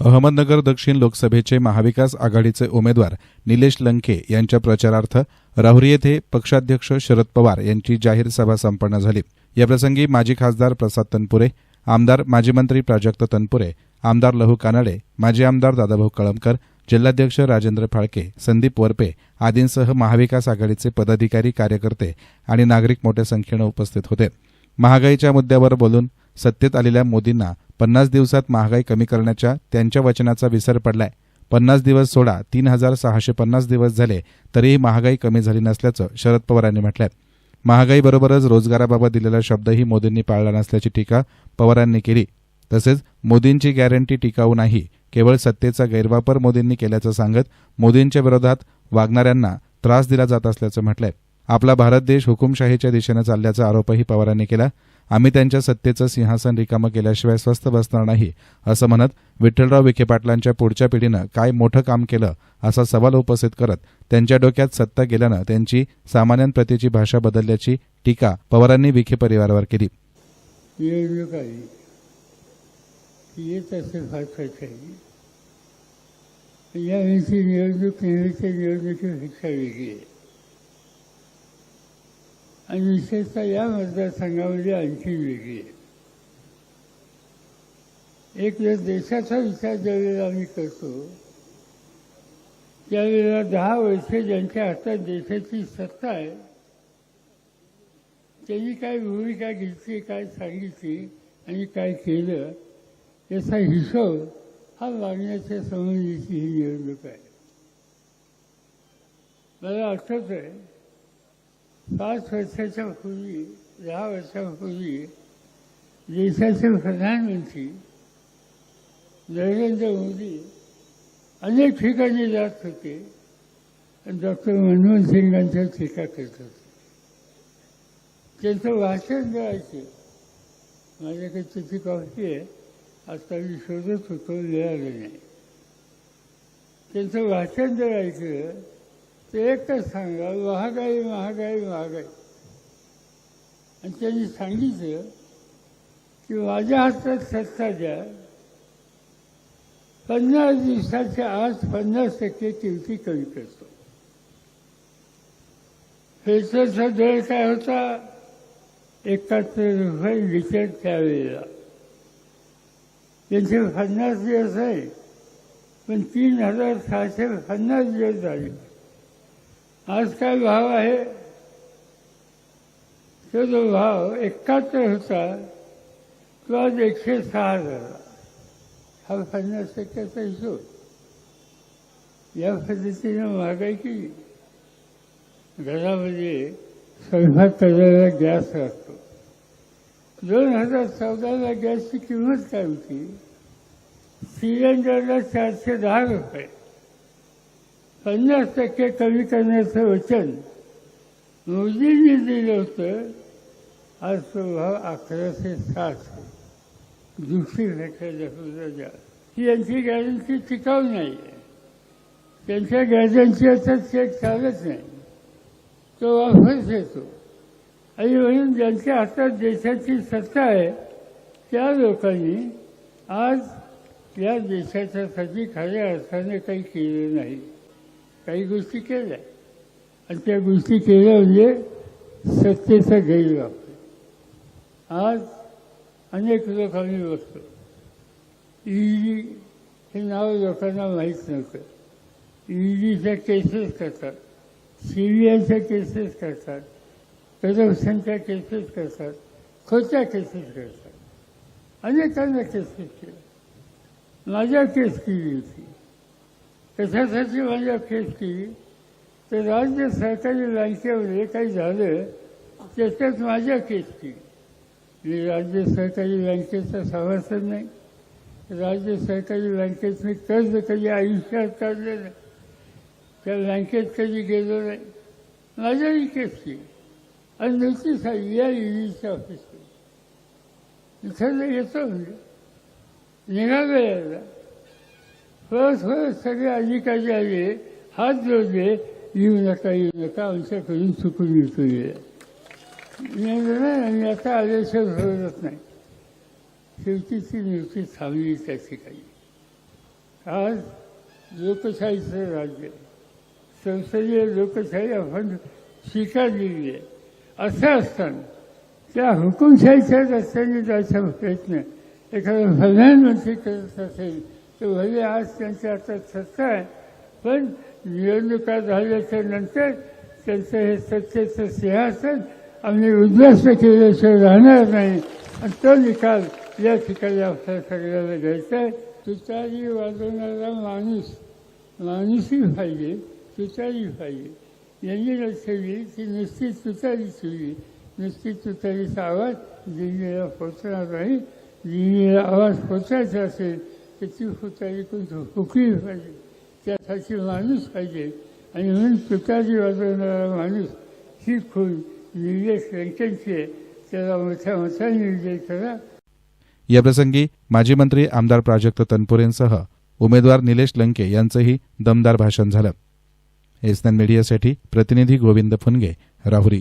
अहमदनगर दक्षिण लोकसभेचे महाविकास आघाडीचे उमेदवार निलेश लंके यांच्या प्रचारार्थ राहुरी येथे पक्षाध्यक्ष शरद पवार यांची जाहीर सभा संपन्न झाली. याप्रसंगी माजी खासदार प्रसाद तनपुरे आमदार माजी मंत्री प्राजक्त तनपुरे आमदार लहू कानडे माजी आमदार दादाभाऊ कळमकर जिल्हाध्यक्ष राजेंद्र फाळके संदीप वरपे आदींसह महाविकास आघाडीचे पदाधिकारी कार्यकर्ते आणि नागरिक मोठ्या संख्येनं उपस्थित होते. महागाईच्या मुद्द्यावर बोलून सत्तेत आलेल्या मोदींना पन्नास दिवसात महागाई कमी करण्याच्या त्यांच्या वचनाचा विसर पडलाय. पन्नास दिवस सोडा तीन हजार सहाशे पन्नास दिवस झाले तरीही महागाई कमी झाली नसल्याचं शरद पवारांनी म्हटलंय. महागाईबरोबरच रोजगाराबाबत दिलेला शब्दही मोदींनी पाळला नसल्याची टीका पवारांनी केली. तसेच मोदींची गॅरंटी टिकाऊ नाही केवळ सत्तेचा गैरवापर मोदींनी केल्याचं सांगत मोदींच्या विरोधात वागणाऱ्यांना त्रास दिला जात असल्याचं म्हटलंय. आपला भारत देश हुकुमशाहीच्या दिशेनं चालल्याचा आरोपही पवारांनी केला. आम्ही त्यांच्या सत्तेचं सिंहासन रिकामं केल्याशिवाय स्वस्थ बसणार नाही असं म्हणत विठ्ठलराव विखे पाटलांच्या पुढच्या पिढीनं काय मोठं काम केलं असा सवाल उपस्थित करत त्यांच्या डोक्यात सत्ता गेल्यानं त्यांची सामान्यांप्रतीची भाषा बदलल्याची टीका पवारांनी विखे परिवारावर केली. निवडणूक आली नेहमीच्या निवडणुकीपेक्षा वेगळी आहे आणि विशेषतः या मतदारसंघामध्ये आणखी वेगळी आहे. एक वेळ देशाचा विचार ज्यावेळेला आम्ही करतो त्यावेळेला दहा वर्षे ज्यांच्या हातात देशाची सत्ता आहे त्यांनी काय भूमिका घेतली काय सांगितली आणि काय केलं याचा हिशोब हा मागण्याच्या संबंधीची ही निवडणूक आहे. मला आठवत आहे पाच वर्षाच्या पूर्वी दहा वर्षापूर्वी देशाचे प्रधानमंत्री नरेंद्र मोदी अनेक ठिकाणी जात होते. आणि डॉक्टर मनमोहन सिंगांच्या टीका करत होते. त्यांचं वाचन द्यायचे. माझ्याकडे त्याची कॉफी आहे. आता मी शोधत होतो मिळालं नाही. त्यांचं वाचन करायचं एकच सांगा महागाई महागाई महागाई. आणि त्यांनी सांगितलं की माझ्या हातात सत्ता द्या. पन्नास दिवसाच्या आज पन्नास टक्के किमती कमी करतो. पेट्रोलचा दर काय होता? एकाहत्तर रुपये लिटर त्यावेळेला. त्यांचे पन्नास दिवस आहे पण तीन हजार सहाशे पन्नास दिवस झाले. आज काय भाव आहे? तो जो भाव एकाहत्तर होता तो आज एकशे सहा झाला. हा पन्नास टक्क्याचा हिशोब. या पद्धतीनं महागाई केली. घरामध्ये स्वयंपाक करायला गॅस लागतो. दोन हजार चौदाला गॅसची किंमत काय होती? सिलेंडरला चारशे दहा रुपये. पन्नास टक्के कमी करण्याचं वचन मोदींनी दिलं होतं. आज तो भाव अकराशे साठ दुसरी भेटायला ही यांची गॅरंटी टिकाऊ नाही. आहे त्यांच्या आता चेक चालत नाही. तो वापस येतो. आणि म्हणून ज्यांच्या हातात देशाची सत्ता आहे त्या लोकांनी आज या देशाच्यासाठी खऱ्या अर्थाने काही केलं नाही. काही गोष्टी केल्या. आणि त्या गोष्टी केल्या म्हणजे सत्तेचा गैरवापर. आज अनेक लोकांनी बघतो. ईडी हे नाव लोकांना माहीत नव्हतं. ईडीच्या केसेस करतात. सीबीआयच्या केसेस करतात. करप्शनच्या केसेस करतात. खोट्या केसेस करतात. अनेकांना केसेस केल्या माझ्या केस केली होती. कशासाठी माझ्या केस केली तर राज्य सरकारी बँकेमध्ये काही झालं त्याच्यात माझ्या केस केली मी राज्य सहकारी बँकेचा सभासद नाही. राज्य सहकारी बँकेत मी कर्ज कधी आयुष्यात काढलं नाही. त्या बँकेत कधी गेलो नाही. माझ्याही केस आणि नोटीस आली या ईडीच्या ऑफिसला इथं येतो म्हणजे निघालो यायला परत परत सगळे अधिकारी आले हात जोडले येऊ नका येऊ नका आमच्याकडून चुकून येतो नाही आणि आता आल्याशिवाय भरवत नाही शेवटी ती नोटीस थांबली त्या ठिकाणी आज लोकशाहीचं राज्य आहे. संसदीय लोकशाही आपण स्वीकारलेली आहे असं असताना त्या हुकुमशाहीच्या रस्त्याने जायचा प्रयत्न एखादा प्रधानमंत्री करत असेल तर भले आज त्यांच्या हातात सत्ता आहे. पण निवडणुका झाल्याच्यानंतर त्यांचं हे सत्तेचं सिंहासन आम्ही उद्ध्वस्त केल्याशिवाय राहणार नाही. आणि तो निकाल या ठिकाणी आपल्या सगळ्याला घ्यायचा आहे. तुतारी वाजवणारा माणूस माणूसही पाहिजे तुतारी पाहिजे. यांनी लक्षली की नुसती तुतारी ठेवली. नुसती तुतारीचा आवाज दिल्लीला पोचणार नाही. दिल्लीला आवाज पोचायचा असेल तर ती तुतारी कोण हुकली पाहिजे त्यासाठी माणूस पाहिजे आणि म्हणून पिताजी वाजवणारा माणूस ही खून निर्देश व्यंकटची आहे त्याला मोठ्या मोठा निर्देश करा याप्रसंगी माजी मंत्री आमदार प्राजक्त तनपुरेंसह उमेदवार निलेश लंके यांचंही दमदार भाषण झालं. एसन मीडियासाठी प्रतिनिधी गोविंद फुनगे राहुरी.